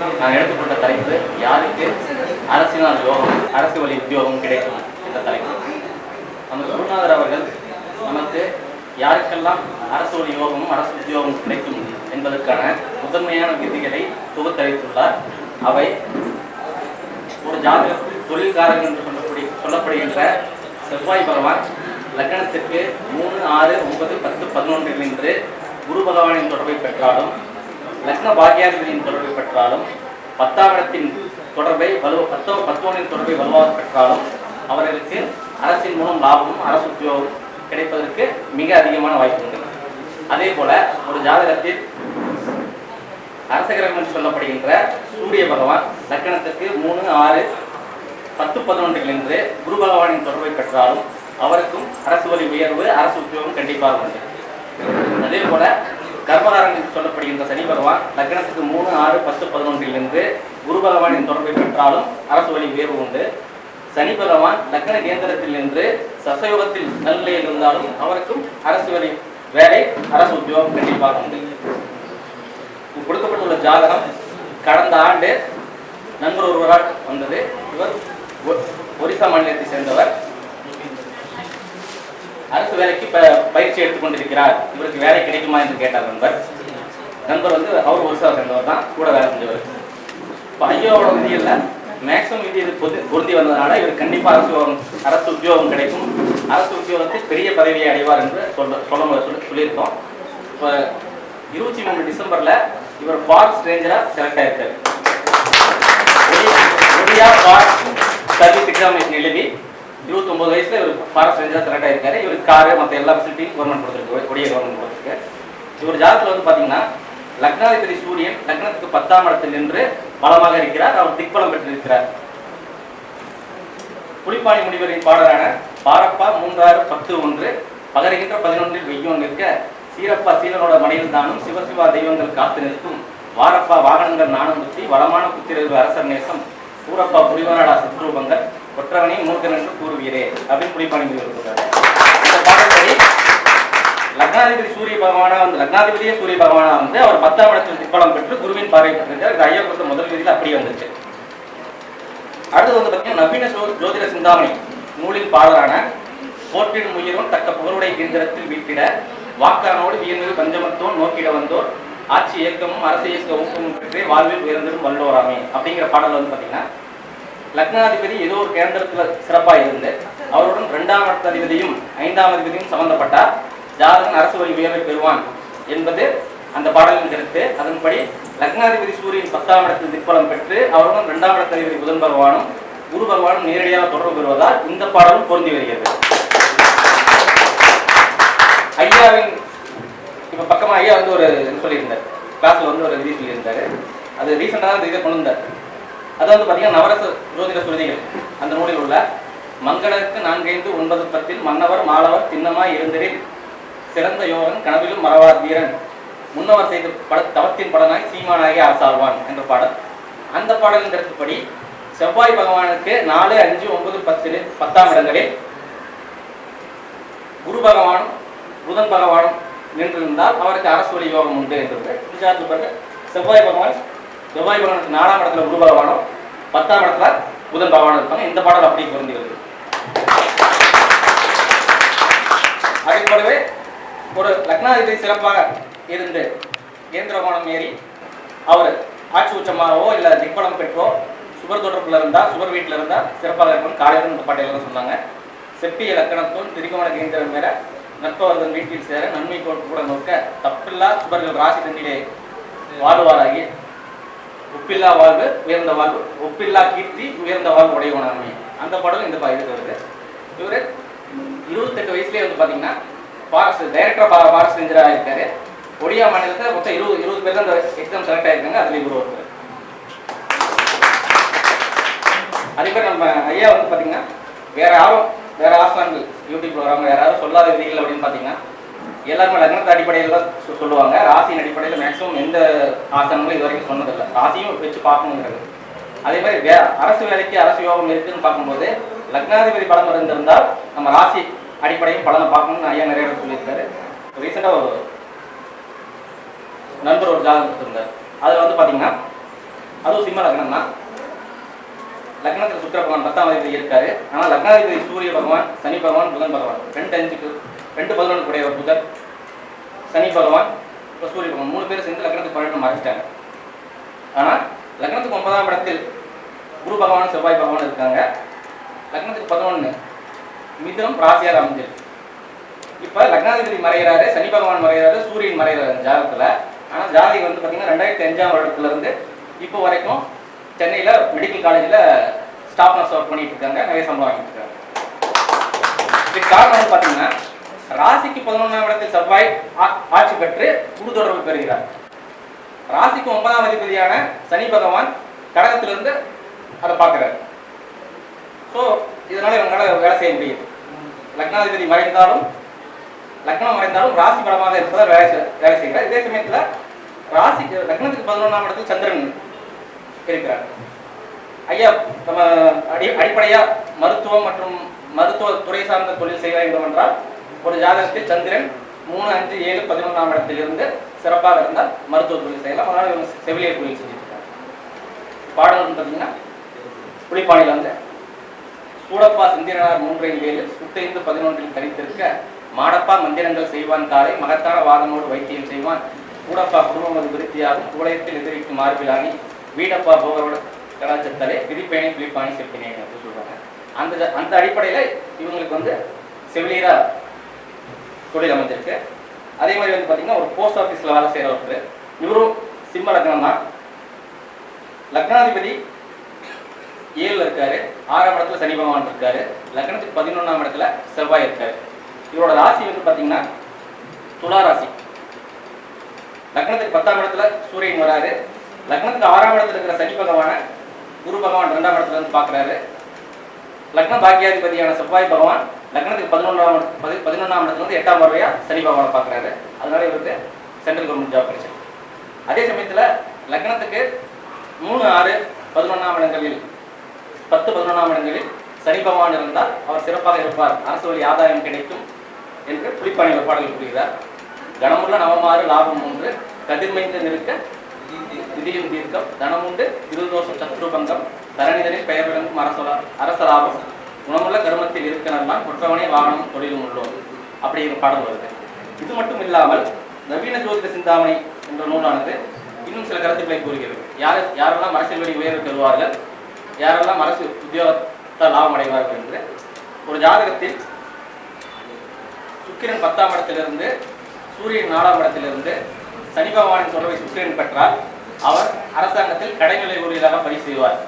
நான் எடுத்துக்கொண்ட தலைப்பு யாருக்கு அரசினால் யோகம் அரசு வழி உத்தியோகம் கிடைக்கும் என்ற தலைப்பு. நம்ம குருநாதர் அவர்கள் நமக்கு யாருக்கெல்லாம் அரசு வழி யோகமும் அரசு உத்தியோகமும் கிடைக்கும் என்பதற்கான முதன்மையான விதிகளை தொகுத்தளித்துள்ளார் அவை ஒரு ஜாதக தொழில்காரர் என்று சொல்லப்படி சொல்லப்படுகின்ற செவ்வாய் பகவான் லக்னத்திற்கு மூணு ஆறு ஒன்பது பத்து பதினொன்றில் நின்று குரு பகவானின் தொடர்பை பெற்றாலும் லக்ன பாக்கியாதிபதியின் தொடர்பை பெற்றாலும் பத்தாம் இடத்தின் தொடர்பை வலு பத்தோ பத்தோனின் தொடர்பை வலுவாக பெற்றாலும் அவர்களுக்கு அரசின் மூலம் லாபமும் அரசு உத்தியோகம் கிடைப்பதற்கு மிக அதிகமான வாய்ப்பு உண்டு. அதே போல ஒரு ஜாதகத்தில் அரசகிரகம் என்று சொல்லப்படுகின்ற சூரிய பகவான் லக்கணத்துக்கு மூணு ஆறு பத்து பதினொன்றில் இருந்து குரு பகவானின் தொடர்பை பெற்றாலும் அவருக்கும் அரசு வழி உயர்வு அரசு உத்தியோகம் கண்டிப்பாக உண்டு. அதே போல கர்மகாரன் சொல்லப்படுகின்ற சனி பகவான் லக்னத்துக்கு மூணு ஆறு பத்து பதினொன்றிலிருந்து குரு பகவானின் தொடர்பை பெற்றாலும் அரசு வழி உயர்வு உண்டு. சனி பகவான் லக்ன கேந்திரத்தில் நின்று சசயோகத்தில் நல்லையில் இருந்தாலும் அவருக்கும் அரசு வழி வேலை அரசு உத்தியோகம் கண்டிப்பாக உண்டு. கொடுக்கப்பட்டுள்ள ஜாதகம் கடந்த ஆண்டு நண்பர் ஒருவரால் வந்தது. இவர் ஒ- ஒரிசா மாநிலத்தை சேர்ந்தவர். அரசு வேலைக்கு பயிற்சி எடுத்துக்கொண்டிருக்கிறார் இவருக்கு வேலை கிடைக்குமா என்று கேட்டார் நண்பர். நண்பர் வந்து அவர் ஒரிசா சேர்ந்தவர் தான். கூட வேலை செஞ்சவர். இப்போ ஐயாவோட விதியில் மேக்ஸிமம் விதி இது பொது பொருந்தி வந்ததுனால இவர் கண்டிப்பாக அரசு அரசு உத்தியோகம் கிடைக்கும். அரசு உத்தியோகத்தை பெரிய பதவியை அடைவார் என்று சொல்ல சொல்ல சொல்லி சொல்லியிருக்கோம். இப்போ இருபத்தி மூணு டிசம்பர்ல இவர் ஃபாரஸ்ட் ரேஞ்சராக செலக்ட் ஆயிருக்காரு. ஒடியா ஃபாரஸ்ட் சர்வீஸ் எக்ஸாமினேஷன் எழுதி இருபத்தி ஒன்பது வயசுல இவர் ஃபாரஸ்ட் ரேஞ்சரா செலக்ட் ஆயிருக்காரு. இவருக்கு காரு மற்ற எல்லா ஃபெசிலிட்டியும் கவர்மெண்ட் கொடுத்துருக்கு. ஒடியா கவர்மெண்ட் கொடுத்துருக்கு. இவர் ஜாதகத்தில் வந்து பாத்தீங்கன்னா லக்னாதிபதி சூரியன் லக்னத்துக்கு பத்தாம் இடத்தில் நின்று பலமாக இருக்கிறார். அவர் திக்பலம் பெற்றிருக்கிறார். புலிப்பாணி முனிவரின் பாடலான பாரப்பா மூன்றாறு பத்து ஒன்று பகருகின்ற பதினொன்றில் வெய்யோன் நிற்க சீரப்பா சீலனோட மனையில் தானும் சிவசிவா தெய்வங்கள் காத்து நிற்கும். வாரப்பா வாகனங்கள் நாணம் வளமான புத்திரவு அரசர் நேசம். ஊரப்பா புலிவனடா சித்ரூபங்கள். ஒற்றவனை மூர்க்கன் என்று கூறுவீரே அப்படின்னு புலிப்பாணி சொல்றாரு இந்த பாடல்படி லக்னாதிபதி சூரிய பகவானா வந்து லக்னாதிபதியே சூரிய பகவானா வந்து அவர் பத்தாம் இடத்தில் திப்பலம் பெற்று குருவின் பார்வை பெற்றிருக்கார். இது ஐயா கொடுத்த முதல் விதியில் அப்படியே வந்துச்சு அடுத்து வந்து பார்த்தீங்கன்னா நவீன ஜோதிட சிந்தாமணி நூலின் பாடலான போற்றிடும் உயிரும் தக்க புகழுடைய கேந்திரத்தில் வீட்டிட வாக்கானோடு வியந்து பஞ்சமத்தோன் நோக்கிட வந்தோர் ஆட்சி இயக்கமும் அரசு இயக்க ஊக்கமும் பெற்றே வாழ்வில் உயர்ந்திடும் வல்லோராமே அப்படிங்கிற பாடல் வந்து பார்த்தீங்கன்னா லக்னாதிபதி ஏதோ ஒரு கேந்திரத்தில் சிறப்பாக இருந்து அவருடன் இரண்டாம் அதிபதியும் ஐந்தாம் அதிபதியும் சம்பந்தப்பட்டார். ஜாதகன் அரசு வழி உயர்வை பெறுவான் என்பது அந்த பாடலின் கருத்து. அதன்படி லக்னாதிபதி சூரியன் பத்தாம் இடத்தில் திற்பலம் பெற்று அவருடன் இரண்டாம் இடத்ததிபதி புதன் பகவானும் குரு பகவானும் நேரடியாக தொடர்பு பெறுவதால் இந்த பாடலும் பொருந்தி வருகிறது. ஐயாவின் இப்ப பக்கமா ஐயா வந்து ஒரு சொல்லியிருந்தார். கிளாஸ்ல வந்து ஒரு விதி சொல்லியிருந்தாரு. அது ரீசெண்டாக தான் இதை கொண்டு வந்தார். அது வந்து பார்த்தீங்கன்னா நவரச ஜோதிட சுருதிகள் அந்த நூலில் உள்ள மங்களருக்கு நான்கைந்து ஒன்பது பத்தில் மன்னவர் மாலவர் திண்ணமாய் இருந்தரில் சிறந்த யோகன் கனவிலும் மறவார் வீரன். முன்னவர் செய்த பட தவத்தின் படனாய் சீமானாகி அரசாழ்வான் என்ற பாடல். அந்த பாடலின் கருத்துப்படி செவ்வாய் பகவானுக்கு நாலு அஞ்சு ஒன்பது பத்தில் பத்தாம் இடங்களில் குரு பகவானும் புதன் பகவானும் நின்றிருந்தால் அவருக்கு அரசு வழி யோகம் உண்டு என்று விசாரித்து செவ்வாய் பகவான் செவ்வாய் பகவானுக்கு நாலாம் இடத்துல குரு பகவானும் பத்தாம் இடத்துல புதன் பகவானும் இருப்பாங்க. இந்த பாடல் அப்படி பொருந்துகிறது அதே போலவே ஒரு லக்னாதிபதி சிறப்பாக இருந்து கேந்திரகோணம் ஏறி அவர் ஆட்சி உச்சமாகவோ இல்லை திக்பலம் பெற்றோ சுபர் தொடர்பில் இருந்தால் சுபர் வீட்டில் இருந்தால் சிறப்பாக இருக்கும். காலையில் இந்த பாட்டையில் சொன்னாங்க. செப்பிய லக்கணத்தும் திரிகோண கேந்திரம் மேல நட்பவர்கள் வீட்டில் சேர நன்மை கூட நோக்க தப்பில்லா சுபர்கள் ராசி தண்ணிலே வாழ்வாராகி உப்பில்லா வாழ்வு உயர்ந்த வாழ்வு. ஒப்பில்லா கீர்த்தி உயர்ந்த வாழ்வு உடையவனாமே. அந்த படம் இந்த இதுக்கு வருது. இவர் இருபத்தெட்டு வயசுலேயே வந்து பார்த்தீங்கன்னா ஃபாரஸ்ட் டைரக்டர் ஃபாரஸ்ட் ரேஞ்சராக இருக்காரு ஒடியா மாநிலத்தில் மொத்தம் இருபது இருபது பேர் தான் அந்த எக்ஸாம் செலக்ட் ஆயிருக்காங்க. அதில் இவர் ஒருத்தர். அதே மாதிரி நம்ம ஐயா வந்து பார்த்தீங்கன்னா வேற யாரும் வேற ஆசான்கள் யூடியூப்ல வரவங்க யாராவது யாரும் சொல்லாத விதிகள் அப்படின்னு பார்த்தீங்கன்னா எல்லாருமே லக்னத்து அடிப்படையில் தான் சொல்லுவாங்க. ராசியின் அடிப்படையில் மேக்ஸிமம் எந்த ஆசனங்களும் இது வரைக்கும் சொன்னதில்லை. ராசியும் வச்சு பார்க்கணுங்கிறது. அதே மாதிரி வே அரசு வேலைக்கு அரசு யோகம் இருக்குன்னு பார்க்கும்போது லக்னாதிபதி பலம் இருந்திருந்தால் நம்ம ராசி அடிப்படையில் பலனை பார்க்கணும்னு ஐயா நிறைய இடத்துல சொல்லியிருக்காரு. ரீசெண்டாக ஒரு நண்பர் ஒரு ஜாதகம் கொடுத்துருந்தார். அதில் வந்து பார்த்தீங்கன்னா அதுவும் சிம்ம லக்னம் தான் லக்னத்தில் சுக்கர பகவான் பத்தாம் அதிபதி இருக்காரு. ஆனால் லக்னாதிபதி சூரிய பகவான் சனி பகவான் புதன் பகவான். ரெண்டு அஞ்சுக்கு ரெண்டு பதினொன்று கூடிய ஒரு புதன் சனி பகவான் இப்போ சூரிய பகவான். மூணு பேர் சேர்ந்து லக்னத்துக்கு பன்னெண்டு மறைச்சிட்டாங்க. ஆனால் லக்னத்துக்கு ஒன்பதாம் இடத்தில் குரு பகவான் செவ்வாய் பகவான் இருக்காங்க. லக்னத்துக்கு பதினொன்று மிதுனம் ராசியார் அமைஞ்சிருக்கு. இப்போ லக்னாதிபதி மறைகிறாரு சனி பகவான் மறைகிறாரு சூரியன் மறைகிறாரு ஜாதகத்தில். ஆனால் ஜாதி வந்து பார்த்தீங்கன்னா ரெண்டாயிரத்தி அஞ்சாம் வருடத்துலேருந்து இப்போ வரைக்கும் சென்னையில் மெடிக்கல் காலேஜில் ஸ்டாஃப் நர்ஸ் ஒர்க் பண்ணிட்டு இருக்காங்க நிறைய சம்பளம் வாங்கிட்டு இருக்காங்க. இதுக்கு காரணம் வந்து பார்த்தீங்கன்னா ராசிக்கு பதினொன்றாம் இடத்தில் செவ்வாய் ஆட்சி பெற்று குரு தொடர்பு பெறுகிறார். ராசிக்கு ஒன்பதாம் அதிபதியான சனி பகவான் கடகத்திலிருந்து அதை பார்க்குறாரு. ஸோ இதனால இவங்களால வேலை செய்ய முடியுது. லக்னாதிபதி மறைந்தாலும் லக்னம் மறைந்தாலும் ராசி பலமாக இருப்பதால் வேலை வேலை செய்கிறார். இதே சமயத்தில் ராசிக்கு லக்னத்துக்கு பதினொன்றாம் இடத்தில் சந்திரன் இருக்கிறார் ஐயா நம்ம அடி அடிப்படையா மருத்துவம் மற்றும் மருத்துவ துறை சார்ந்த தொழில் செய்ய வேண்டும் என்றால் ஒரு ஜாதகத்தில் சந்திரன் மூணு அஞ்சு ஏழு பதினொன்றாம் இடத்திலிருந்து சிறப்பாக இருந்தால் மருத்துவ தொழில் செய்யலாம். அதனால இவங்க செவிலியர் தொழில் செஞ்சுட்டு இருக்காங்க பாடல்னு பார்த்தீங்கன்னா புலிப்பாணியில் வந்து சூடப்பா சிந்திரனார் மூன்றில் ஏழு சுத்தைந்து பதினொன்றில் தனித்திருக்க மாடப்பா மந்திரங்கள் செய்வான் காலை மகத்தான வாதனோடு வைத்தியம் செய்வான். கூடப்பா குடும்பம் விருத்தியாகும். கூடயத்தில் எதிரிக்கும் மார்பிலாகி வீடப்பா போகரோட கலாச்சாரத்தாலே விதிப்பேணி பிலிப்பாணி செப்பினேன் அப்படின்னு சொல்றாங்க. அந்த அந்த அடிப்படையில் இவங்களுக்கு வந்து செவிலியரா தொழில் அமைஞ்சிருக்கு. அதே மாதிரி வந்து பார்த்தீங்கன்னா ஒரு போஸ்ட் ஆஃபீஸில் வேலை செய்கிற ஒருத்தர் இவரும் சிம்ம லக்னம் தான். லக்னாதிபதி ஏழுல இருக்காரு. ஆறாம் இடத்துல சனி பகவான் இருக்காரு. லக்னத்துக்கு பதினொன்றாம் இடத்துல செவ்வாய் இருக்காரு. இவரோட ராசி வந்து பார்த்தீங்கன்னா துலா ராசி. லக்னத்துக்கு பத்தாம் இடத்துல சூரியன் வராரு. லக்னத்துக்கு ஆறாம் இடத்துல இருக்கிற சனி பகவானை குரு பகவான் ரெண்டாம் இடத்துல இருந்து பார்க்குறாரு. லக்ன பாக்கியாதிபதியான செவ்வாய் பகவான் லக்னத்துக்கு பதினொன்றாம் பதி பதினொன்றாம் இடத்துல இருந்து எட்டாம் முறையாக சனி பகவானை பார்க்குறாரு. அதனால இவருக்கு சென்ட்ரல் கவர்மெண்ட் ஜாப் கிடைச்சது அதே சமயத்தில் லக்னத்துக்கு மூணு ஆறு பதினொன்றாம் இடங்களில் பத்து பதினொன்றாம் இடங்களில் சனி பகவான் இருந்தால் அவர் சிறப்பாக இருப்பார். அரசு வழி ஆதாயம் கிடைக்கும் என்று புலிப்பாணி பாடல்கள் கூறுகிறார். கனமுள்ள நவமாறு லாபம் ஒன்று கதிர்மைந்து நிற்க திதியும் தீர்க்கம் தனமுண்டு இருதோஷம் சத்ருபங்கம் தரணிதனில் பெயர் விளங்கும் அரசலா அரச லாபம் குணமுள்ள கருமத்தில் இருக்கிறனால் குற்றவனே வாகனம் தொழிலும் உள்ளோம். அப்படிங்கிற பாடல் வருது. இது மட்டும் இல்லாமல் நவீன ஜோதிட சிந்தாமணி என்ற நூலானது இன்னும் சில கருத்துக்களை கூறுகிறது. யார் யாரெல்லாம் அரசியல்வழி உயர்வு பெறுவார்கள் யாரெல்லாம் அரசு உத்தியோகத்தால் லாபம் அடைவார்கள் என்று ஒரு ஜாதகத்தில் சுக்கிரன் பத்தாம் இடத்திலிருந்து சூரியன் நாலாம் இடத்திலிருந்து சனி பகவானின் தொடர்பை சுக்கிரன் பெற்றால் அவர் அரசாங்கத்தில் கடைநிலை ஊழியராக பணி செய்வார்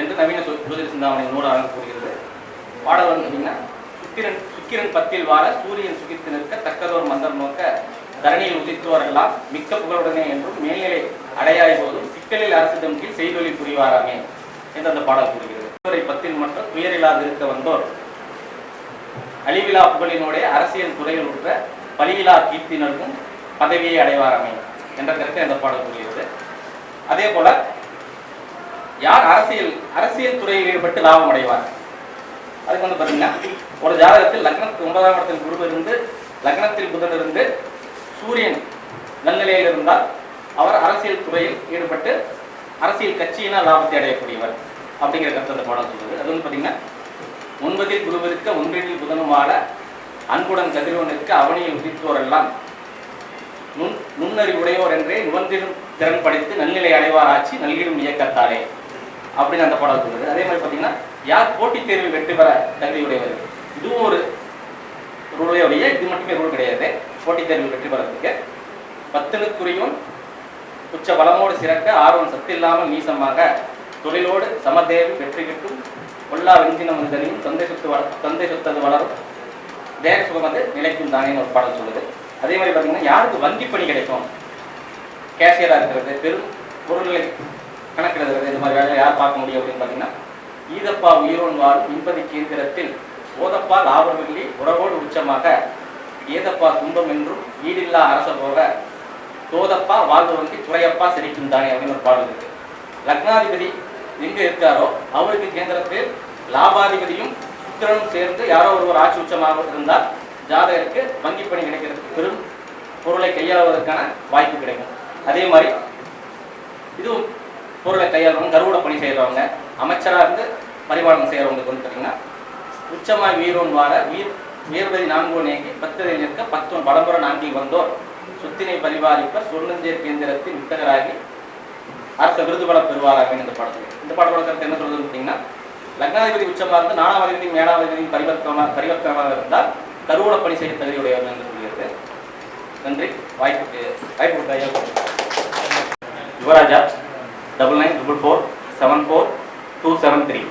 என்று நவீன ஜோதிட சிந்தாமணி நூலாக கூறுகிறது. பாடல் வந்து பார்த்தீங்கன்னா சுக்கிரன் சுக்கிரன் பத்தில் வாழ சூரியன் சுகித்து நிற்க தக்கதோர் மந்தர் நோக்க தரணியில் உதித்தோரெல்லாம் மிக்க புகழுடனே என்றும் மேல்நிலை அடையாய் போதும் சிக்கலில் அரசிடம் கீழ் செய்தொழில் புரிவாராமே என்று அந்த பாடல் கூறுகிறது. துறை பத்தில் மட்டும் துயரில்லாது இருக்க வந்தோர். அழிவிலா புகழினுடைய அரசியல் துறையில் உற்ற பலியிலா கீர்த்தினருக்கும் பதவியை அடைவாராமே என்ற கருத்தை அந்த பாடல் கூறுகிறது. அதே போல யார் அரசியல் அரசியல் துறையில் ஈடுபட்டு லாபம் அடைவார்? அதுக்கு வந்து பார்த்தீங்கன்னா ஒரு ஜாதகத்தில் லக்னத்து ஒன்பதாம் இடத்தில் குரு இருந்து லக்னத்தில் புதன் இருந்து சூரியன் நல்நிலையில் இருந்தால் அவர் அரசியல் துறையில் ஈடுபட்டு அரசியல் கட்சியினால் லாபத்தை அடையக்கூடியவர் அப்படிங்கிற கருத்து அந்த பாடம் சொல்லுது. அது வந்து பார்த்தீங்கன்னா ஒன்பதில் குருவிற்க ஒன்றில் புதனும் அன்புடன் கதிரவன் இருக்க அவனியில் உதித்தோரெல்லாம் நுண் நுண்ணறிவுடையோர் என்றே நுவந்திரும் திறன் படைத்து நன்னிலை அடைவார் ஆட்சி நல்கிடும் இயக்கத்தாலே. அப்படின்னு அந்த பாடல் சொல்லுது. அதே மாதிரி பார்த்தீங்கன்னா யார் போட்டித் தேர்வில் வெற்றி பெற தகுதியுடையவர்? இதுவும் ஒரு ரூலையுடைய இது மட்டுமே ரூல் கிடையாது. போட்டித் தேர்வில் வெற்றி பெறதுக்கு பத்தனுக்குரியும் உச்ச பலமோடு சிறக்க ஆர்வம் சத்தில்லாமல் நீசமாக தொழிலோடு சமதேவி வெற்றி கிட்டும் கொல்லா வெஞ்சின மனிதனையும் தந்தை சொத்து வள தந்தை சொத்தது வளரும். தேக சுகம் வந்து நிலைக்கும் தானேன்னு ஒரு பாடல் சொல்லுது. அதே மாதிரி பார்த்தீங்கன்னா யாருக்கு வங்கி பணி கிடைக்கும்? கேஷியராக இருக்கிறது பெரும் பொருள்களை கணக்கிடுறது இந்த மாதிரி வேலையை யார் பார்க்க முடியும் அப்படின்னு பார்த்தீங்கன்னா ஈதப்பா உயிரோன் வாழும் இன்பதி கேந்திரத்தில் ஓதப்பா லாபமில்லி உறவோடு உச்சமாக ஏதப்பா துன்பம் என்றும் ஈடில்லா அரச போக தோதப்பா வாழ்வு வங்கி துறையப்பா சிரிக்கும் தானே அப்படின்னு ஒரு பாடல் இருக்கு. லக்னாதிபதி எங்கே இருக்காரோ அவருக்கு கேந்திரத்தில் லாபாதிபதியும் சுக்கிரனும் சேர்ந்து யாரோ ஒருவர் ஆட்சி உச்சமாக இருந்தால் ஜாதகருக்கு வங்கி பணி கிடைக்கிறதுக்கு பெரும் பொருளை கையாளுவதற்கான வாய்ப்பு கிடைக்கும். அதே மாதிரி இதுவும் பொருளை கையாளுறவங்க கருவூல பணி செய்கிறவங்க அமைச்சராக இருந்து பரிபாலனம் செய்கிறவங்களுக்கு வந்து பார்த்தீங்கன்னா உச்சமாய் வீரோன் வாழ வீர் வீர்வதி நான்கு நேங்கி பத்ததில் நிற்க பத்து வடம்புற நான்கில் வந்தோர். சுத்தினை பரிபாலிப்பர் சொர்ணஞ்சேர் கேந்திரத்தின் வித்தகராகி அரச விருது பல பெறுவாராக இந்த படத்தில். இந்த படத்தோட கருத்து என்ன சொல்றது பார்த்தீங்கன்னா லக்னாதிபதி உச்சமாக இருந்து நானாவதிபதி மேலாவதிபதி பரிவர்த்தமாக பரிவர்த்தமாக இருந்தால் கருவூல பணி செய்ய தகுதியுடையவர் என்று சொல்கிறது நன்றி. வாய்ப்புக்கு வாய்ப்பு Yuvaraja double nine triple four seven four two seven three